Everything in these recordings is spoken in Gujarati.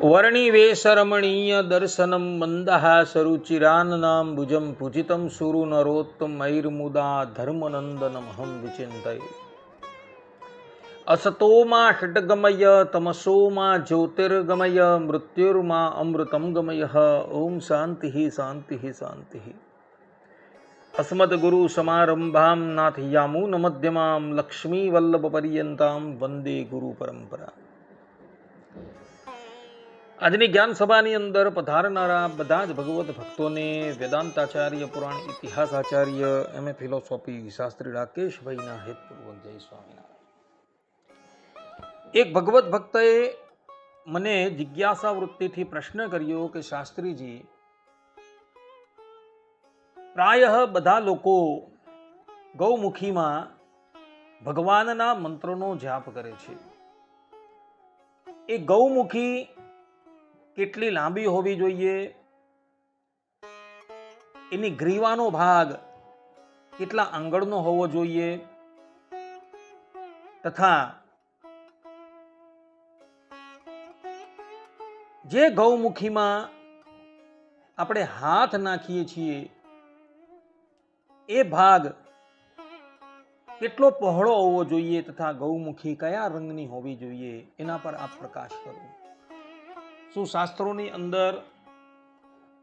વર્ણિવેશરમણીય દર્શનમ મંદહાસરુચિરાન્નામ ભુજમ પૂજિતમ સુરુ નરોત્તમૈર્મુદા ધર્મનંદનમહં વિચિંતય અસતોમાં ષટગમય તમસોમાં જ્યોતિર્ગમય મૃત્યુર્મા અમૃતમ ગમય ઓમ શાંતિ શાંતિ શાંતિ અસ્મદગુરુ સમારંભામ નાથ યામૂન મધ્યમામ લક્ષ્મી વલ્લભ પર્યંતામ વંદે ગુરુ પરંપરા આજની જ્ઞાન સભાની અંદર પધારનારા બધા જ ભગવત ભક્તોને વેદાંતાચાર્ય, પુરાણ ઇતિહાસ આચાર્ય, એમ એ ફિલોસોફી શાસ્ત્રી રાકેશભાઈના હેતપૂર્વક જય સ્વામિનારાયણ. એક ભગવત ભક્તએ મને જિજ્ઞાસા વૃત્તિથી પ્રશ્ન કર્યો કે શાસ્ત્રીજી, પ્રાય બધા લોકો ગૌમુખીમાં ભગવાનના મંત્રોનો જાપ કરે છે. એ ગૌમુખી કેટલી લાંબી હોવી જોઈએ? એની ગ્રીવાનો ભાગ કેટલા આંગળનો હોવો જોઈએ? તથા જે ગૌમુખીમાં આપણે હાથ નાખીએ છીએ, એ ભાગ કેટલો પહોળો હોવો જોઈએ તથા ગૌમુખી કયા રંગની હોવી જોઈએ? એના પર આપ પ્રકાશ કરો. શું શાસ્ત્રોની અંદર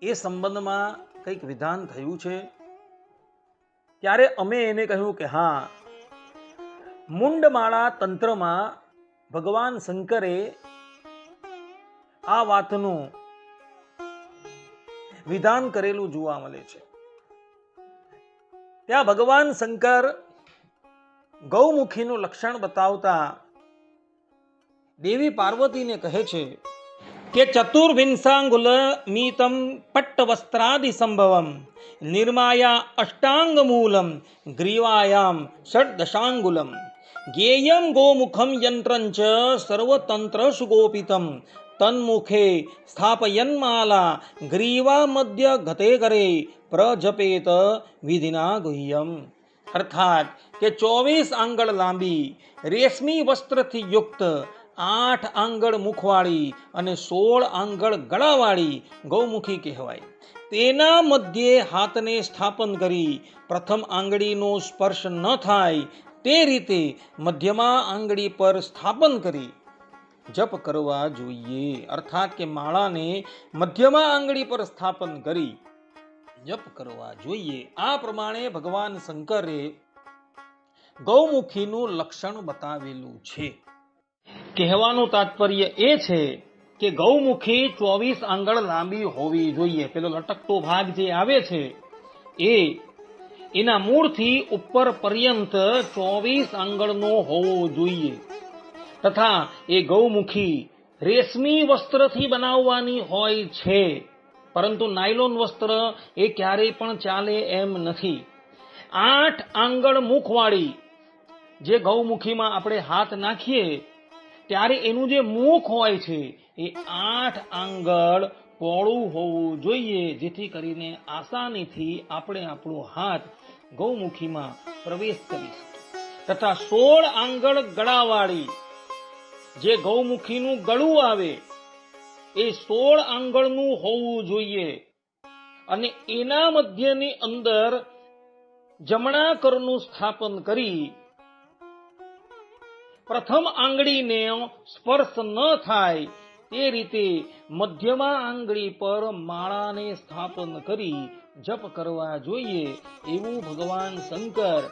એ સંબંધમાં કંઈક વિધાન થયું છે? ત્યારે અમે એને કહ્યું કે હા, મુંડમાળા તંત્રમાં ભગવાન શંકરે આ વાતનું વિધાન કરેલું જોવા મળે છે. ત્યાં ભગવાન શંકર ગૌમુખીનું લક્ષણ બતાવતા દેવી પાર્વતીને કહે છે કે ચતુર્વિંશાંગુલ મીતમ પટ્ટવસ્ત્રાદિ સંભવમ નિર્માયા અષ્ટાંગ મૂલમ ગ્રીવાયામ ષડદશાંગુલમ ગેયમ ગોમુખમ યંત્રંચ સર્વતંત્ર સુગોપિતમ તન્મુખે સ્થાપયન્માલા ગ્રીવા મધ્ય ઘતે કરે પ્રજપેત વિધિના ગુહ્યમ અર્થાત કે ચોવીસ આંગળ લાંબી રેશમી વસ્ત્રથી યુક્ત આઠ આંગળ મુખવાળી અને સોળ આંગળ ગળાવાળી ગૌમુખી કહેવાય. તેના મધ્યે હાથને સ્થાપન કરી પ્રથમ આંગળીનો સ્પર્શ ન થાય તે રીતે મધ્યમાં આંગળી પર સ્થાપન કરી. જપ કરવા જોઈએ, અર્થાત કે માળાને મધ્યમાં આંગળી પર સ્થાપન કરી. જપ કરવા જોઈએ. આ પ્રમાણે ભગવાન શંકરે ગૌમુખીનું લક્ષણ બતાવેલું છે. કહેવાનું તાત્પર્ય એ છે કે ગૌમુખી ચોવીસ આંગળ લાંબી હોવી જોઈએ. પેલો લટકતો ભાગ જે આવે છે એ એના મૂળથી ઉપર પર્યંત ચોવીસ આંગળનો હોવો જોઈએ. તથા એ ગૌમુખી રેશમી વસ્ત્રથી બનાવવાની હોય છે. પરંતુ નાયલોન વસ્ત્ર એ ક્યારેય પણ ચાલે એમ નથી. આઠ આંગળ મુખવાળી જે ગૌમુખીમાં આપણે હાથ નાખીએ ત્યારે એનું જે મુખ હોય છે, એ આઠ આંગળ પોળું હોવું જોઈએ, જેથી કરીને આસાનીથી આપણે આપણો હાથ ગૌમુખીમાં પ્રવેશ કરી તથા સોળ આંગળ ગળાવાળી જે ગૌમુખીનું ગળું આવે, એ સોળ આંગળનું હોવું જોઈએ. અને એના મધ્યની અંદર જમણા કરનું સ્થાપન કરી પ્રથમ આંગળીને સ્પર્શ ન થાય તે રીતે મધ્યમાં આંગળી પર માળાને સ્થાપન કરી જપ કરવા જોઈએ એવું ભગવાન શંકર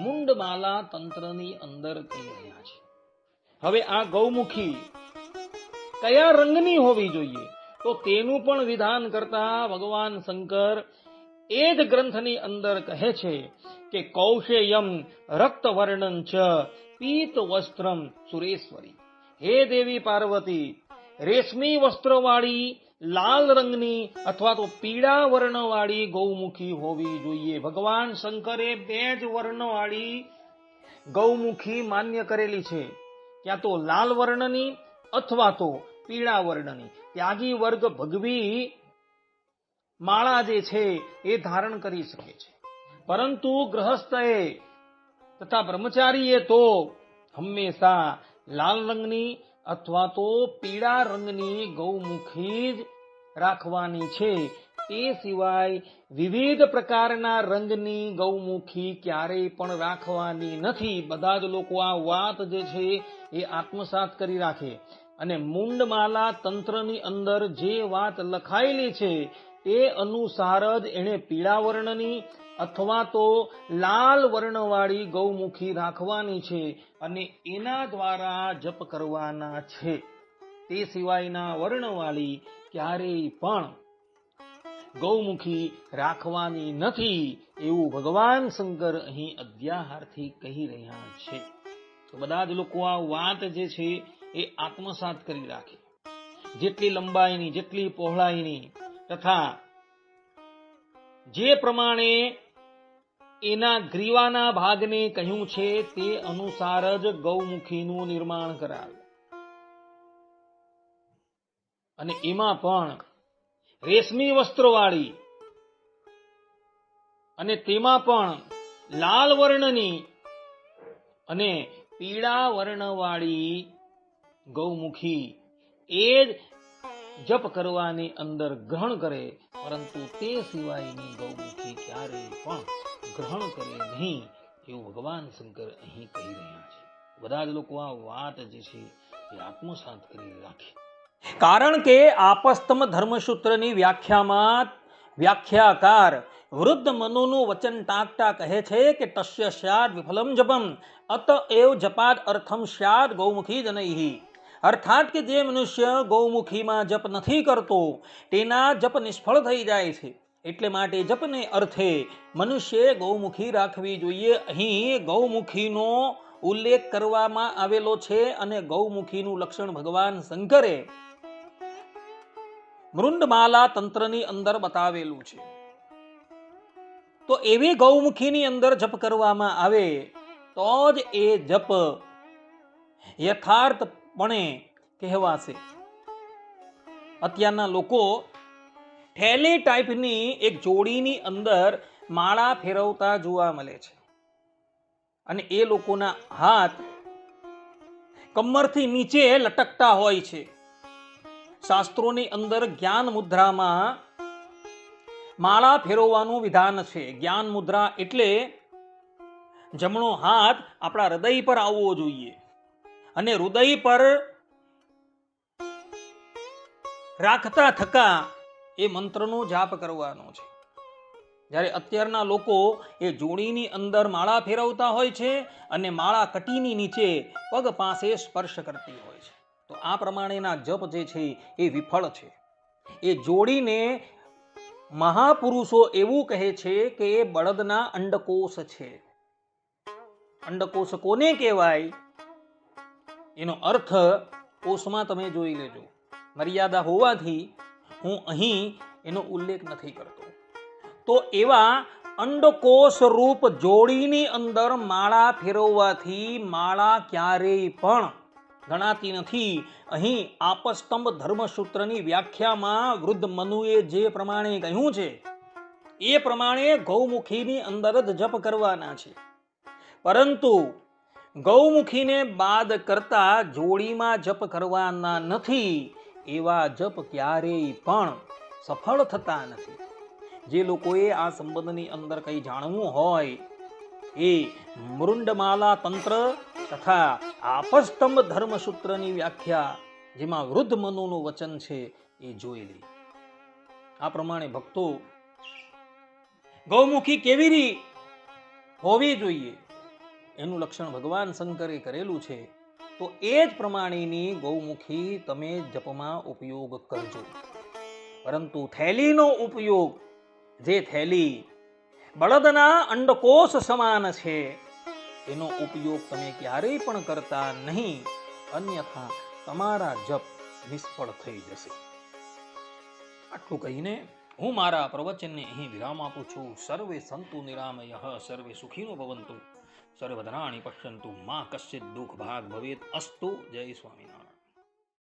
મુંડમાલા તંત્રની અંદર કહી રહ્યા છે. હવે આ ગૌમુખી કયા રંગની હોવી જોઈએ? તો તેનું પણ વિધાન કરતા ભગવાન શંકર એ જ ગ્રંથની અંદર કહે છે કે કૌશેયમ રક્તવર્ણન ચ પીત વસ્ત્રમ સુરેશ્વરી. હે દેવી પાર્વતી, રેશમી વસ્ત્રવાળી, લાલ રંગની અથવા તો પીળા વર્ણવાળી ગૌમુખી હોવી જોઈએ. ભગવાન શંકરે બે જ વર્ણવાળી ગૌમુખી માન્ય કરેલી છે. ક્યાં તો લાલ વર્ણની અથવા તો પીળા વર્ણની. ત્યાગી વર્ગ ભગવી માળા જે છે એ ધારણ કરી શકે છે. પરંતુ ગ્રહસ્થએ તથા બ્રહ્મચારીએ તો હંમેશા લાલ રંગની અથવા તો પીળા રંગની ગૌમુખી જ રાખવાની છે. તે સિવાય વિવિધ પ્રકારના રંગની ગૌમુખી ક્યારેય પણ રાખવાની નથી. બધા જ લોકો આ વાત જે છે એ આત્મસાત કરી રાખે. અને મુંડમાલા તંત્રની અંદર જે વાત લખાયેલી છે તે અનુસાર જ એણે પીળા વર્ણની અથવા તો લાલ વર્ણવાળી ગૌમુખી રાખવાની છે અને એના દ્વારા જપ કરવાના છે. તે સિવાયના વર્ણવાળી ક્યારેય પણ ગૌમુખી રાખવાની નથી એવું ભગવાન શંકર અહીં અધ્યાહારથી કહી રહ્યા છે. તો બધા જ લોકો આ વાત જે છે એ આત્મસાત કરી રાખે. જેટલી લંબાઈની, જેટલી પહોળાઈની તથા જે પ્રમાણે એના ગ્રીવાના ભાગને કહ્યું છે તે અનુસાર જ ગૌમુખીનું નિર્માણ કરાવે અને એમાં પણ રેશમી વસ્ત્રવાળી અને તેમાં પણ લાલ વર્ણની અને પીળા વર્ણવાળી ગૌમુખી એ જ જપ કરવાની અંદર ગ્રહણ કરે, પરંતુ તે સિવાયની ગૌમુખી ક્યારેય પણ ગ્રહણ કરે નહીં એવું ભગવાન શંકર અહીં કહી રહ્યા છે. બધા જ લોકો આ વાત જે છે એ આત્મસાત કરી રાખે. કારણ કે આપસ્તમ ધર્મસૂત્રની વ્યાખ્યામાં વ્યાખ્યાકાર વૃદ્ધ મનુનું વચન ટાંકતા કહે છે કે તસ્ય સ્યાદ વિફલમ જપમ, અત એવ જપાદ અર્થમ સ્યાદ ગૌમુખી જનૈહી અર્થાત કે જે મનુષ્ય ગૌમુખીમાં જપ નથી કરતો, તેના જપ નિષ્ફળ થઈ જાય છે. એટલે માટે જપને અર્થે મનુષ્ય ગૌમુખી રાખવી જોઈએ. અહીં ગૌમુખીનો ઉલ્લેખ કરવામાં આવેલો છે અને ગૌમુખીનું લક્ષણ ભગવાન શંકરે મૃંડમાલા તંત્રની અંદર બતાવેલું છે. તો એવી ગૌમુખીની અંદર જપ કરવામાં આવે, તો જ એ જપ યથાર્થપણે કહેવાશે. અત્યારના લોકો થેલી ટાઈપની એક જોડીની અંદર માળા ફેરવતા જોવા મળે છે. અને એ લોકોના હાથ કમરથી નીચે લટકતા હોય છે. શાસ્ત્રોની અંદર જ્ઞાન મુદ્રામાં માળા ફેરવવાનું વિધાન છે. જ્ઞાન મુદ્રા એટલે જમણો હાથ આપણા હૃદય પર આવવો જોઈએ. અને હૃદય પર રાખતા થકા એ મંત્રનો જાપ કરવાનો છે. જ્યારે અત્યારના લોકો એ જોડીની અંદર માળા ફેરવતા હોય છે અને માળા કટીની નીચે પગ પાસે સ્પર્શ કરતી હોય છે. તો આ પ્રમાણેના જપ જે છે એ વિફળ છે. એ જોડીને મહાપુરુષો એવું કહે છે કે એ બળદના અંડકોષ છે. અંડકોષ કોને કહેવાય? એનો અર્થ કોષમાં તમે જોઈ લેજો. મર્યાદા હોવાથી હું અહીં એનો ઉલ્લેખ નથી કરતો. તો એવા અંડકોષ રૂપ જોડીની અંદર માળા ફેરવવાથી માળા ક્યારેય પણ ગણાતી નથી. અહીં આપસ્તંભ ધર્મસૂત્રની વ્યાખ્યામાં વૃદ્ધ મનુએ જે પ્રમાણે કહ્યું છે, એ પ્રમાણે ગૌમુખીની અંદર જ જપ કરવાના છે. પરંતુ ગૌમુખીને બાદ કરતા જોડીમાં જપ કરવાના નથી, એવા જપ ક્યારેય પણ સફળ થતા નથી. જે લોકોએ આ સંબંધની અંદર કંઈ જાણવું હોય, એ મૃંડમાલા તંત્ર તથા આપસ્તંભ ધર્મસૂત્રની વ્યાખ્યા, જેમાં વૃદ્ધ મનુનું વચન છે, એ જોઈ લે. આ પ્રમાણે ભક્તો ગૌમુખી કેવી રી હોવી જોઈએ? એનું લક્ષણ ભગવાન શંકરે કરેલું છે, તો એ જ પ્રમાણેની ગૌમુખી તમે જપમાં ઉપયોગ કરજો. પરંતુ થેલીનો ઉપયોગ, જે થેલી બળદના અંડકોષ સમાન છે, એનો ઉપયોગ તમે ક્યારેય પણ કરતા નહીં, અન્યથા તમારા જપ નિષ્ફળ થઈ જશે. આટલું કહીને હું મારા પ્રવચનને અહીં વિરામ આપું છું. સર્વે સંતુ નિરામય, સર્વે સુખીનો ભવંતુ. સર્વધરાણી પશ્યંતુ મા કશ્ચિત દુઃખ ભાગ ભવેત અસ્તુ જય સ્વામિનારાયણ.